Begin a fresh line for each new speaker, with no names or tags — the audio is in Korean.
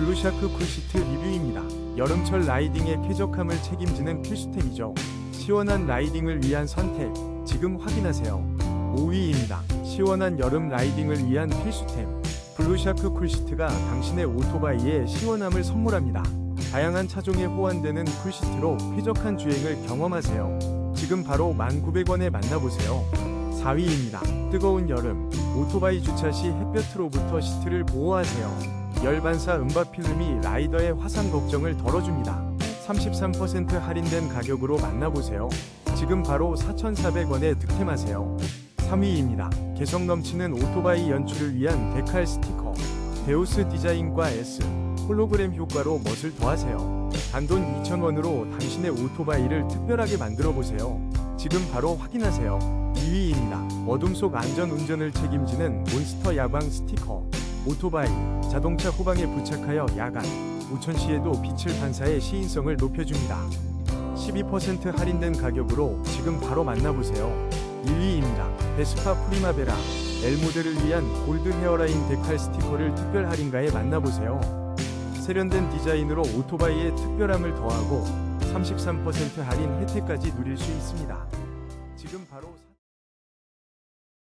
블루샤크 쿨시트 리뷰입니다. 여름철 라이딩의 쾌적함을 책임지는 필수템이죠. 시원한 라이딩을 위한 선택, 지금 확인하세요. 5위입니다. 시원한 여름 라이딩을 위한 필수템. 블루샤크 쿨시트가 당신의 오토바이에 시원함을 선물합니다. 다양한 차종에 호환되는 쿨시트로 쾌적한 주행을 경험하세요. 지금 바로 1,900원에 만나보세요. 4위입니다. 뜨거운 여름. 오토바이 주차 시 햇볕으로부터 시트를 보호하세요. 열 반사 음바 필름이 라이더의 화상 걱정을 덜어줍니다. 33% 할인된 가격으로 만나보세요. 지금 바로 4,400원에 득템하세요. 3위입니다. 개성 넘치는 오토바이 연출을 위한 데칼 스티커. 데우스 디자인과 S 홀로그램 효과로 멋을 더하세요. 단돈 2,000원으로 당신의 오토바이를 특별하게 만들어 보세요. 지금 바로 확인하세요. 2위입니다. 어둠 속 안전 운전을 책임지는 몬스터 야광 스티커. 오토바이, 자동차 후방에 부착하여 야간, 우천 시에도 빛을 반사해 시인성을 높여줍니다. 12% 할인된 가격으로 지금 바로 만나보세요. 1위입니다. 베스파 프리마베라 L 모델을 위한 골드 헤어라인 데칼 스티커를 특별 할인가에 만나보세요. 세련된 디자인으로 오토바이의 특별함을 더하고 33% 할인 혜택까지 누릴 수 있습니다. 지금 바로